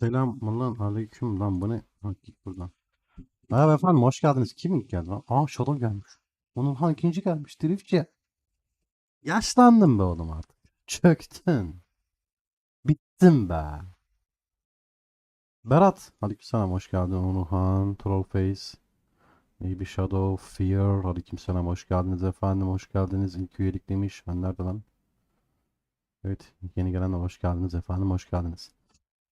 Selam lan aleyküm lan bu ne? Ha, git buradan. Merhaba efendim hoş geldiniz. Kim ilk geldi lan? Aa Shadow gelmiş. Onun ha ikinci gelmiş Driftçi. Yaşlandım be oğlum artık. Çöktün. Bittim be. Berat. Aleykümselam hoş geldin. Onuhan, Trollface. Maybe Shadow, Fear. Aleykümselam hoş geldiniz efendim. Hoş geldiniz. İlk üyelik demiş. Ben nerede lan? Evet yeni gelenler hoş geldiniz efendim. Hoş geldiniz.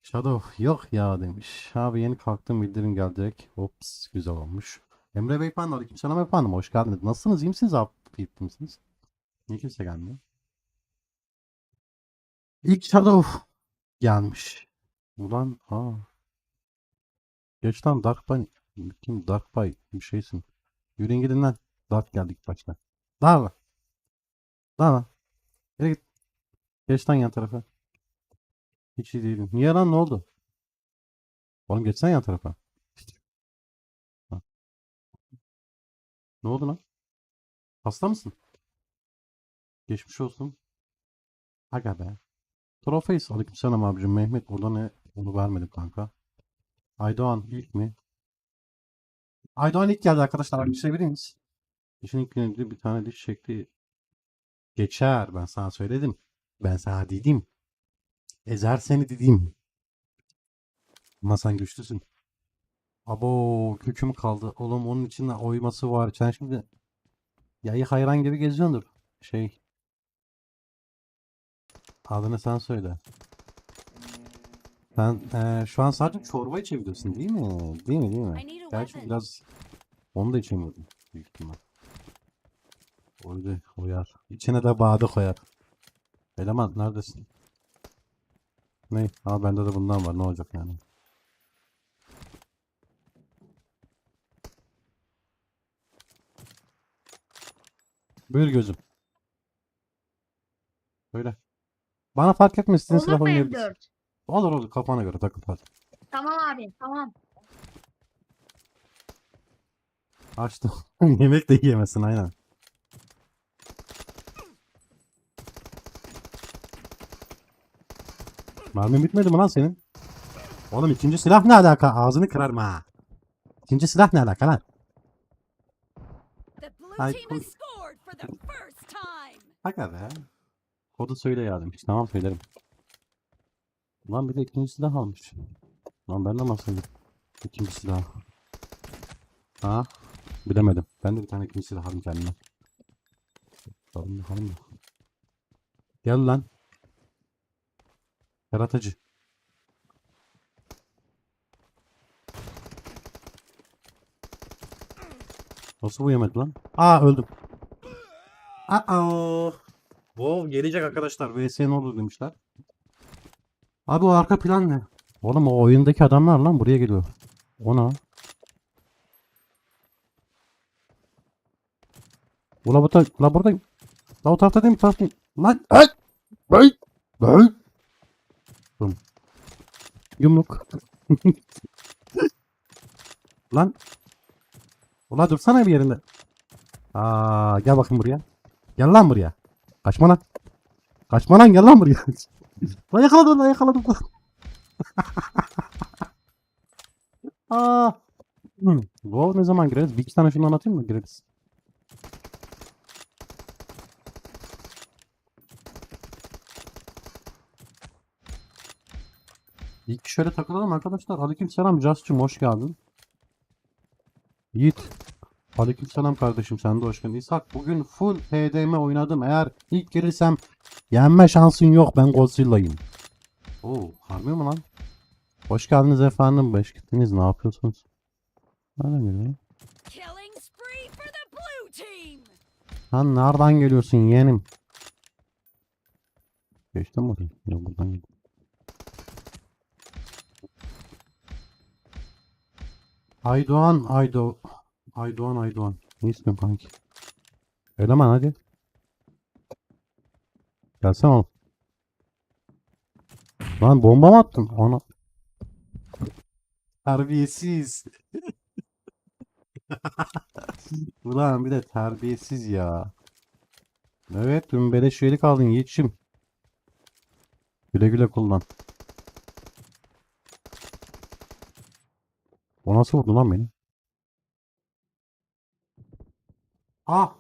Shadow yok ya demiş. Abi yeni kalktım bildirim gelecek. Ops güzel olmuş. Emre Beyefendi aleykümselam efendim hoş geldiniz. Nasılsınız iyi misiniz? İyi misiniz? Niye kimse gelmiyor? İlk Shadow gelmiş. Ulan aa. Geç lan Dark Pie. Kim Dark Pie bir şeysin. Yürüyün gidin lan. Dark geldik başta. Daha lan. Daha lan. Geri git. Geç lan yan tarafa. Hiç iyi değilim. Niye lan ne oldu? Oğlum geçsen yan tarafa. Ha. Ne oldu lan? Hasta mısın? Geçmiş olsun. Aga be. Troface aleykümselam abicim. Mehmet orada ne? Onu vermedim kanka. Aydoğan ilk mi? Aydoğan ilk geldi arkadaşlar. Bir şey vereyim miyiz? İşin ilk gününde bir tane diş şekli geçer. Ben sana söyledim. Ben sana dedim. Ezer seni dedim. Ama sen güçlüsün. Abo köküm kaldı. Oğlum onun içinde oyması var. Sen şimdi yayı hayran gibi geziyordur. Şey. Adını sen söyle. Sen eee, şu an sadece çorba içebiliyorsun değil mi? Değil mi değil mi? Gerçi biraz onu da içemiyordum büyük ihtimal. Öyle koyar. İçine de bağda koyar. Eleman neredesin? Ne? Ha bende de bundan var. Ne olacak yani? Buyur gözüm. Böyle. Bana fark etmez. Olur silah oynayabilirsin. M4? Olur olur. Kafana göre takıl hadi. Tamam abi tamam. Açtım. Yemek de yiyemezsin aynen. Mermin bitmedi mi lan senin? Oğlum ikinci silah ne alaka? Ağzını kırarım ha. İkinci silah ne alaka lan? Ay. Aga be. Kodu söyle ya demiş. Tamam söylerim. Lan bir de ikinci silah almış. Lan ben de masayım. İkinci silah. Ha? Bilemedim. Ben de bir tane ikinci silah alayım kendime. Bakalım bakalım. Gel lan. Yaratıcı. Nasıl bu yemedi lan? Aa öldüm. Aa. Wow gelecek arkadaşlar. VS ne olur demişler. Abi o arka plan ne? Oğlum o oyundaki adamlar lan buraya geliyor. Ona. Ula bu ta- la buradayım. La o tarafta değil mi? Tarafta değil. Lan. Ay. Ay. Ay. Bum. Yumruk. lan. Ula dursana bir yerinde. Aa gel bakın buraya. Gel lan buraya. Kaçma lan. Kaçma lan gel lan buraya. lan yakaladım lan yakaladım. Aa. Hmm. WoW ne zaman gireriz? Bir iki tane şunu anlatayım mı? Gireriz. İlk şöyle takılalım arkadaşlar. Aleyküm selam Just'cığım hoş geldin. Yiğit. Aleyküm selam kardeşim sen de hoş geldin. İshak bugün full HDM oynadım. Eğer ilk girirsem yenme şansın yok ben Godzilla'yım. Oo harbi mi lan? Hoş geldiniz efendim. Beş gittiniz ne yapıyorsunuz? Nereden geliyor? Lan nereden geliyorsun yeğenim? Geçtim mi orayı? Yok buradan gel. Aydoğan, Aydo... Aydoğan, Aydoğan. Ne istiyorsun kanki? Eleman hadi. Gelsene oğlum. Lan bomba mı attın? Ona. Terbiyesiz. Ulan bir de terbiyesiz ya. Evet dün beleş üyelik aldın Yiğit'cim. Güle güle kullan. O nasıl vurdu lan beni? Ah!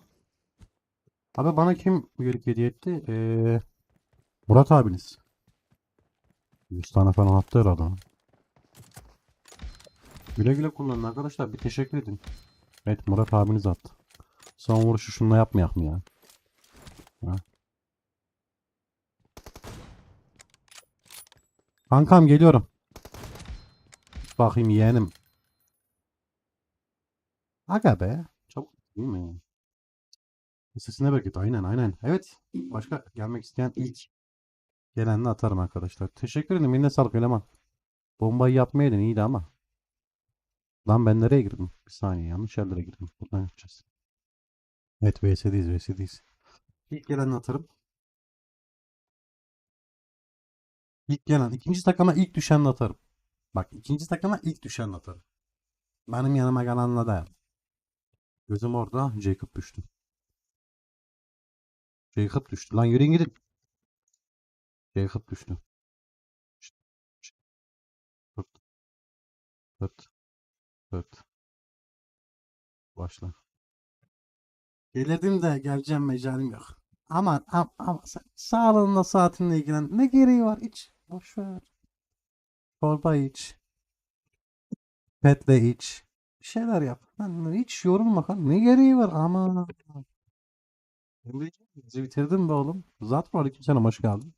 Abi bana kim üyelik hediye etti? Ee, Murat abiniz. 100 tane falan attı herhalde. Güle güle kullanın arkadaşlar. Bir teşekkür edin. Evet Murat abiniz attı. Son vuruşu şununla yapmayak mı ya? Ha. Kankam geliyorum. Bakayım yeğenim. Aga be. Çabuk değil mi? Sesine bereket. Aynen aynen. Evet. Başka gelmek isteyen ilk gelenle atarım arkadaşlar. Teşekkür ederim. Eline sağlık eleman. Bombayı yapmayaydın iyiydi ama. Lan ben nereye girdim? Bir saniye yanlış yerlere girdim. Buradan yapacağız. Evet VS'deyiz VS'deyiz. İlk gelenle atarım. İlk gelen. ikinci takıma ilk düşenle atarım. Bak ikinci takıma ilk düşenle atarım. Benim yanıma gelenle değil. Gözüm orada. Jacob düştü. Jacob düştü. Lan yürüyün gidin. Jacob düştü. Fırt. Fırt. Fırt. Başla. Gelirdim de geleceğim mecalim yok. Aman am, am, sen sağlığınla saatinle ilgilen. Ne gereği var? İç. Boş ver. Çorba iç. Petle iç. Bir şeyler yap. Lan hiç yorulma kan. Ne gereği var? Ama. Bizi bitirdin be oğlum. Zaten aleykümselam hoş geldin.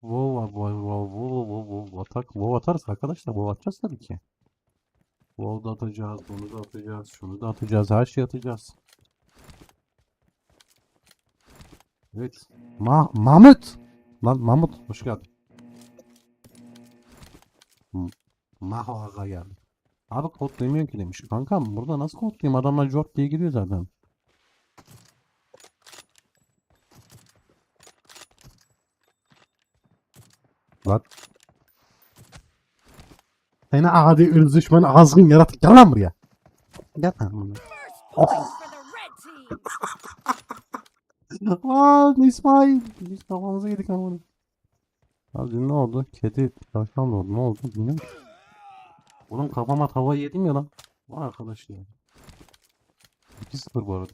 WoW var, WoW, WoW, WoW, WoW, WoW, atak, WoW atarız arkadaşlar. WoW atacağız tabii ki. WoW da atacağız, bunu da atacağız, şunu da atacağız, her şeyi atacağız. Evet. Ma Mahmut! Lan Mahmut hoş geldin. Maho Aga geldi. Abi kod demiyor ki demiş. Kankam burada nasıl kod diyeyim? Adamlar Jort diye giriyor zaten. Lan. Seni adi ırz düşmanı azgın yaratık. Gel lan buraya. Gel lan buraya. Team. Aa İsmail. Biz kafamıza yedik ama. Abi ne oldu? Kedi tavşan da oldu. Ne oldu? Bilmiyorum. Oğlum kafama tava yedim ya lan. Vay arkadaş ya. 2-0 bu arada.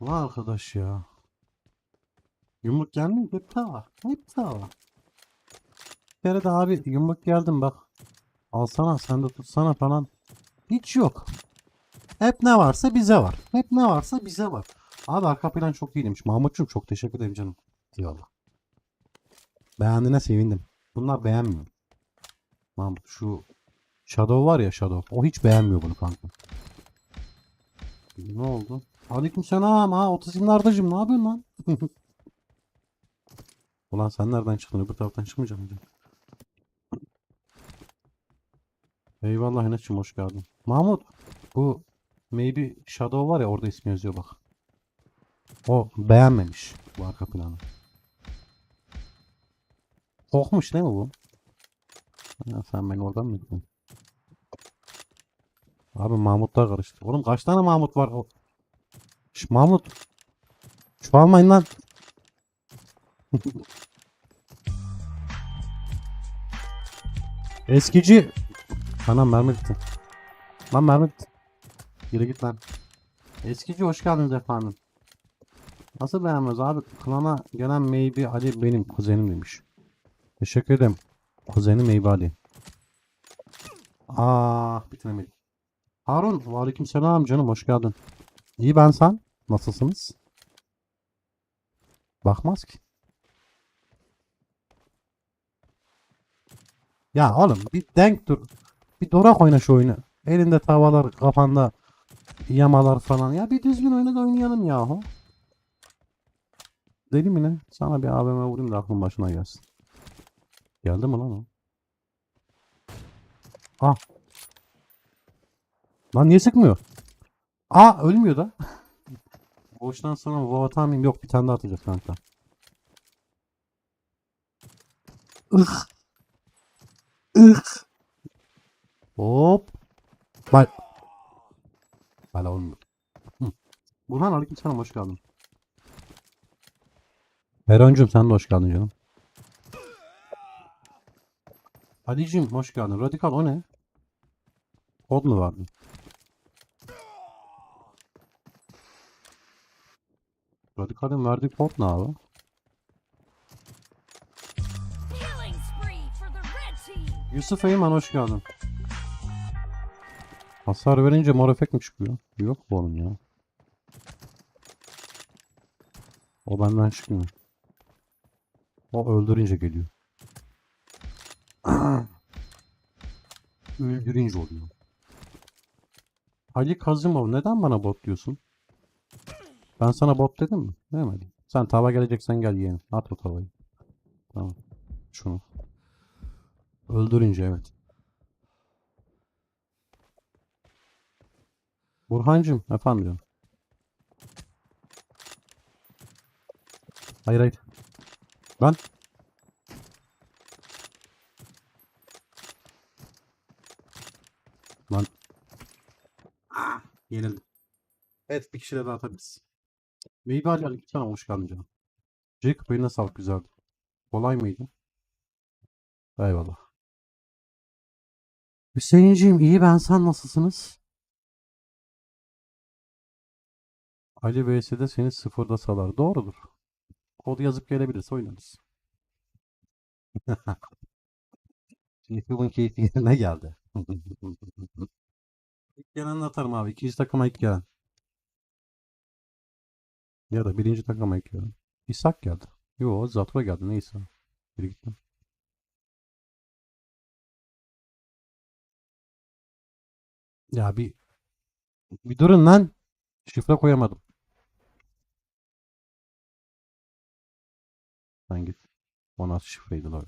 Vay arkadaş ya. Yumruk geldi mi? Hep tava. Hep tava. Bir kere de abi yumruk geldim bak. Alsana sen de tutsana falan. Hiç yok. Hep ne varsa bize var. Hep ne varsa bize var. Abi arka plan çok iyi demiş. Mahmutcuğum çok teşekkür ederim canım. Eyvallah. Beğendiğine sevindim. Bunlar beğenmiyor. Mahmut şu Shadow var ya Shadow. O hiç beğenmiyor bunu kanka. Ne oldu? Aleyküm selam ha. Otizmli Ardacığım ne yapıyorsun lan? Ulan sen nereden çıktın? Öbür taraftan çıkmayacak mıydın? Eyvallah Enes'cim hoş geldin. Mahmut bu maybe Shadow var ya orada ismi yazıyor bak. O beğenmemiş bu arka planı. Kokmuş değil mi bu? Ya sen beni oradan mı yıktın? Abi Mahmutlar karıştı. Oğlum kaç tane Mahmut var? Şş, Mahmut. Çoğalmayın lan. Eskici. Anam mermi bitti. Lan mermi bitti. Yürü git lan. Eskici hoş geldiniz efendim. Nasıl beğenmez abi? Klana gelen Maybe Ali benim kuzenim demiş. Teşekkür ederim. Kuzenim Maybe Ali. Ah bitiremedik. Harun aleyküm selam canım hoş geldin. İyi ben sen. Nasılsınız? Bakmaz ki. Ya oğlum bir denk dur. Bir dorak oyna şu oyunu. Elinde tavalar, kafanda yamalar falan. Ya bir düzgün oyunu da oynayalım yahu. Deli mi ne? Sana bir AVM vurayım da aklın başına gelsin. Geldi mi lan o? Ah. Lan niye sıkmıyor? Aa ölmüyor da. Boştan sonra Vava mıyım? Yok bir tane daha atacağız kanka. Ih. Ih. Hop. Bak. Hala olmuyor. Burhan aleykümselam hoş geldin. Peroncum sen de hoş geldin canım. Ali'cim hoş geldin. Radikal o ne? Kod mu vardı? Radikal'in verdiği kod ne abi? Yusuf Eyman hoş geldin. Hasar verince mor efekt mi çıkıyor? Yok bu oğlum ya. O benden çıkmıyor. O öldürünce geliyor. Öldürünce oluyor. Ali Kazımov neden bana bot diyorsun? Ben sana bot dedim mi? Demedim. Sen tava geleceksen gel yeğenim. At o tavayı. Tamam. Şunu. Öldürünce evet. Burhancığım efendim. Hayır hayır. Ben. Lan. Ah, yenildim. Evet bir kişiyle daha atabiliriz. Meyve Ali Aleykümselam hoş geldin canım. Jacob eline sağlık güzeldi. Kolay mıydı? Eyvallah. Hüseyinciğim iyi ben sen nasılsınız? Ali vs'de seni sıfırda salar. Doğrudur. Kodu yazıp gelebilirse oynarız. Yıkımın keyfi yerine geldi. ilk gelen atarım abi. İkinci takıma ilk gelen. Ya da birinci takıma ilk gelen. İshak geldi. Yo Zatro geldi. Neyse. Biri gitti. Ya bir bir durun lan. Şifre koyamadım. Sen git. O nasıl şifreydi lan?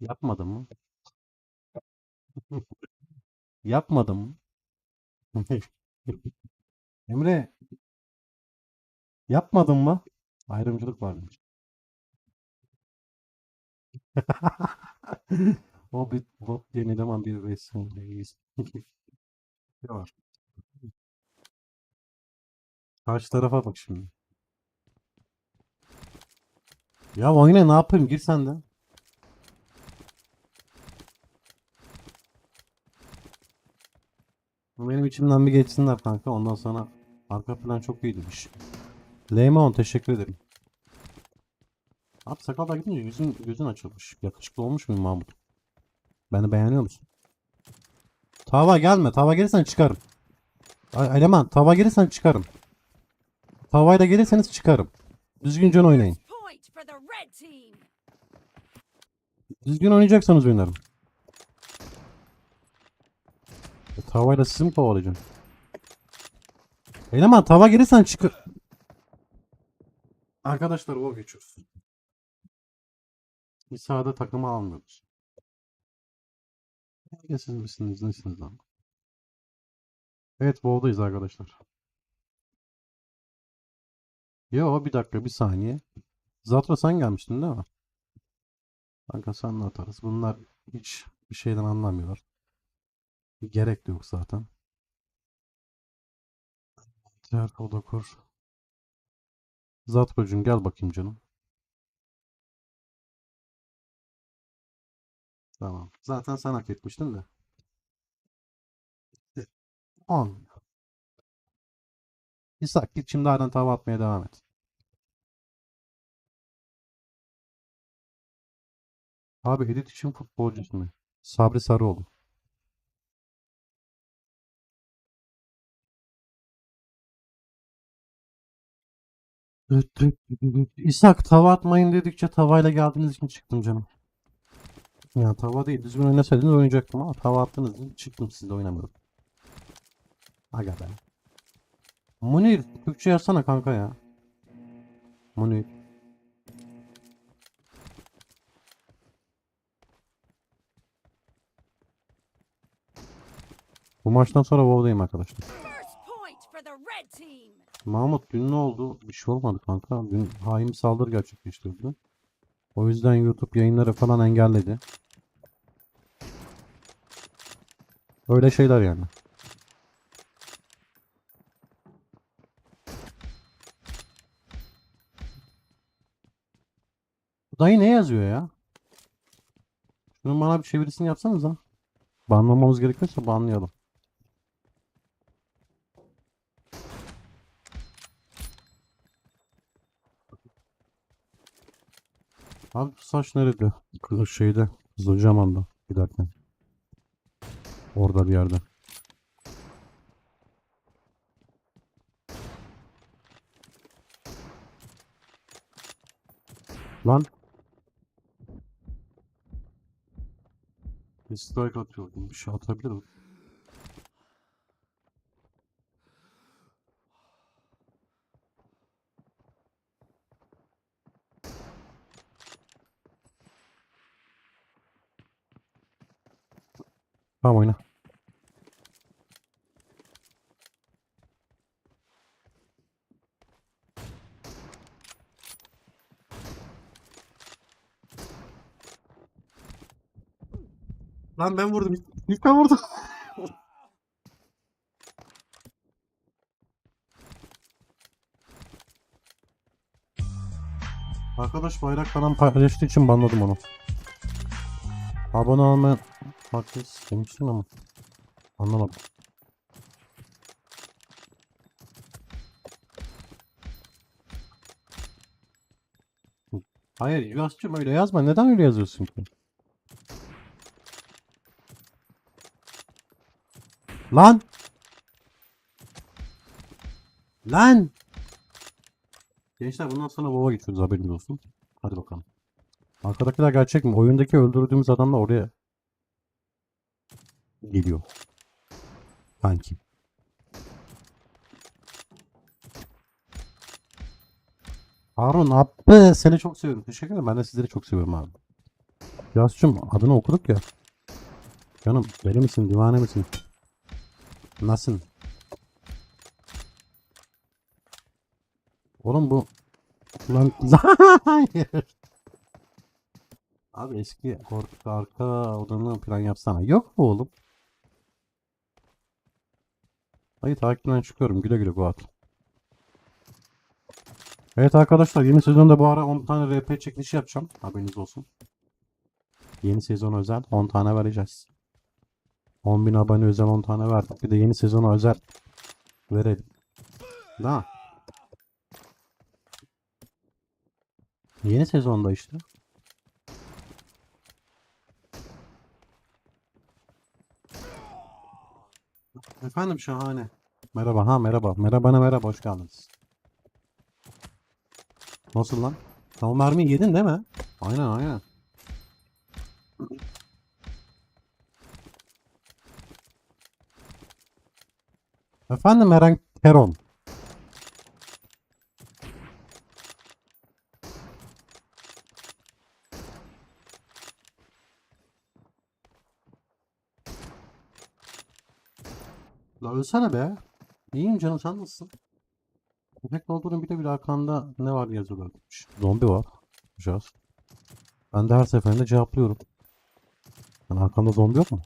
Yapmadım mı? Yapmadım mı? Emre yapmadın mı? Ayrımcılık var demiş. O bir bot yenilemem bir vesaireyiz. Ne var? Karşı tarafa bak şimdi. Ya oyna ne yapayım? Gir sen de. Benim içimden bir geçsinler kanka. Ondan sonra arka plan çok iyi demiş. Leymon teşekkür ederim. Abi sakalda gidince yüzün, gözün açılmış. Yakışıklı olmuş muyum Mahmut? Beni beğeniyor musun? Tava gelme. Tava gelirsen çıkarım. Ay- Eleman tava gelirsen çıkarım. Tavayla gelirseniz çıkarım. Düzgünce oynayın. Düzgün oynayacaksanız oynarım. E, tavayla sizi mi kovalayacağım? Eleman tava gelirsen çıkar. Arkadaşlar o geçiyoruz. Bir sahada takımı almıyoruz. Siz misiniz nesiniz lan? Evet WoW'dayız arkadaşlar. Yo bir dakika bir saniye. Zatra sen gelmiştin değil mi? Kanka senle atarız. Bunlar hiç bir şeyden anlamıyorlar. Gerek de yok zaten. Diğer koda kur. Zatro'cum gel bakayım canım. Tamam. Zaten sen hak etmiştin de. 10. İshak git şimdi halen tava atmaya devam et. Abi edit için futbolcu ismi. Sabri Sarıoğlu. İshak tava atmayın dedikçe tavayla geldiğiniz için çıktım canım. Ya tava değil. Düzgün oynasaydınız oynayacaktım ama tava attığınız için çıktım sizle oynamıyorum. Aga be. Munir Türkçe yazsana kanka ya. Munir. Bu maçtan sonra WoW'dayım arkadaşlar. Mahmut dün ne oldu? Bir şey olmadı kanka. Dün hain saldırı gerçekleştirdi. O yüzden YouTube yayınları falan engelledi. Öyle şeyler yani. Dayı ne yazıyor ya? Şunun bana bir çevirisini yapsanız ha. Banlamamız gerekiyorsa banlayalım. Abi saç nerede? Kız şeyde. Kızılcahamam'da giderken. Orada bir yerde. Lan. Bir strike atıyordum. Bir şey atabilirim. Tamam oyna. Lan ben vurdum. İlk- ben vurdum. Arkadaş bayrak falan paylaştığı için banladım onu. Abone olmayan haklısın demiştin ama anlamadım. Hayır Yuvas'cığım öyle yazma. Neden öyle yazıyorsun ki? Lan! Lan! Gençler bundan sonra baba geçiyoruz haberiniz olsun. Hadi bakalım. Arkadakiler gerçek mi? Oyundaki öldürdüğümüz adamlar oraya geliyor. Sanki. Harun abi seni çok seviyorum. Teşekkür ederim. Ben de sizleri çok seviyorum abi. Yasçım adını okuduk ya. Canım deli misin divane misin? Nasılsın? Oğlum bu Lan. Abi eski arka, arka odanı plan yapsana. Yok mu oğlum? Hayır takipten çıkıyorum. Güle güle Goat. Evet arkadaşlar yeni sezonda bu ara 10 tane RP çekilişi yapacağım. Haberiniz olsun. Yeni sezon özel 10 tane vereceğiz. 10.000 abone özel 10 tane verdik. Bir de yeni sezona özel verelim. Daha. Yeni sezonda işte. Efendim şahane. Merhaba ha merhaba. Merhaba ne merhaba hoş geldiniz. Nasıl lan? Tamam mermiyi yedin değil mi? Aynen aynen. Efendim Eren Teron. La ölsene be. İyiyim canım sen nasılsın? Köpek doldurun bir de bir arkanda ne var yazıyorlar. Zombi var. Yapacağız. Ben de her seferinde cevaplıyorum. Yani arkamda zombi yok mu?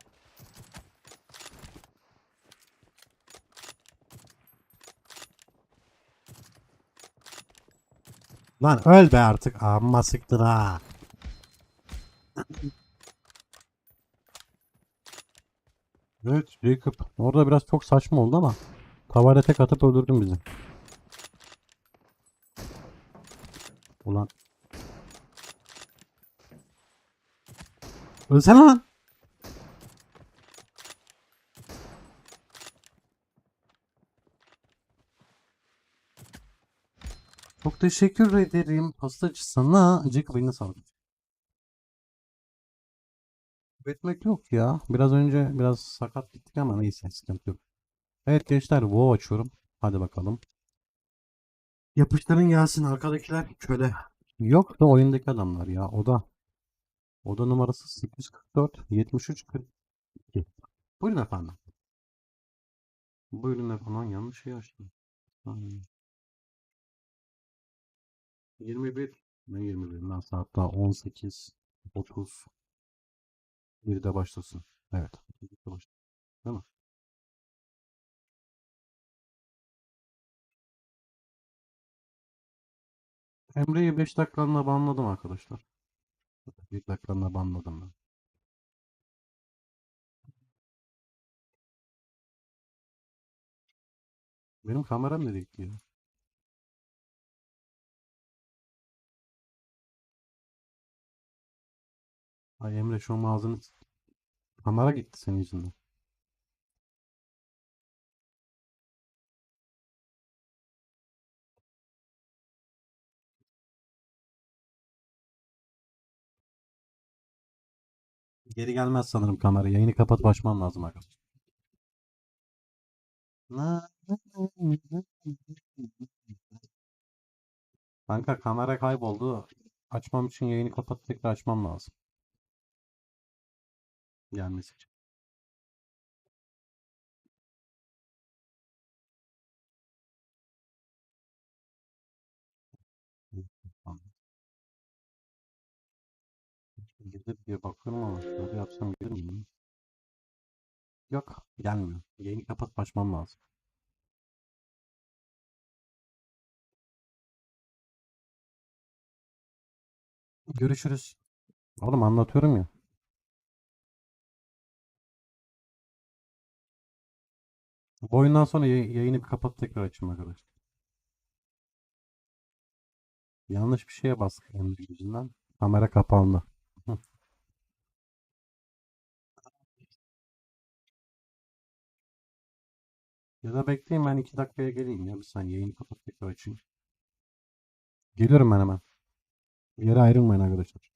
Lan öl be artık. Amma sıktın ha. Evet Jacob. Orada biraz çok saçma oldu ama tavayla tek atıp öldürdün bizi. Ulan. Ölsene lan. Çok teşekkür ederim. Pastacı sana. Jacob eline sağlık. Etmek yok ya. Biraz önce biraz sakat gittik ama neyse sıkıntı yok. Evet gençler WoW açıyorum. Hadi bakalım. Yapıştırın gelsin arkadakiler köle. Yok da oyundaki adamlar ya. Oda. Oda numarası 844 73 42. Buyurun efendim. Buyurun efendim. Yanlış şey açtım. Aynen. 21 ne 21 lan daha 18 30 bir de başlasın. Evet. bir başlasın. Değil mi? Emre'yi 5 dakikalığına banladım arkadaşlar. İlk ekranına banladım ben. Benim kameram nereye gitti ya? Ay Emre şu ağzını... Kamera gitti senin yüzünden. Geri gelmez sanırım kamera. Yayını kapatıp açmam lazım arkadaşlar. Kanka kamera kayboldu. Açmam için yayını kapatıp tekrar açmam lazım. Gelmesi için. Gelir diye bakıyorum ama şöyle yapsam gelir mi? Yok, gelmiyor. Yayını kapatıp açmam lazım. Görüşürüz. Oğlum anlatıyorum ya. Bu oyundan sonra yay- yayını bir kapatıp tekrar açayım arkadaşlar. Yanlış bir şeye bastık Emre yüzünden. Kamera kapandı. Ya da bekleyin ben iki dakikaya geleyim ya. Bir saniye yayını kapatıp tekrar açayım. Geliyorum ben hemen. Yere ayrılmayın arkadaşlar.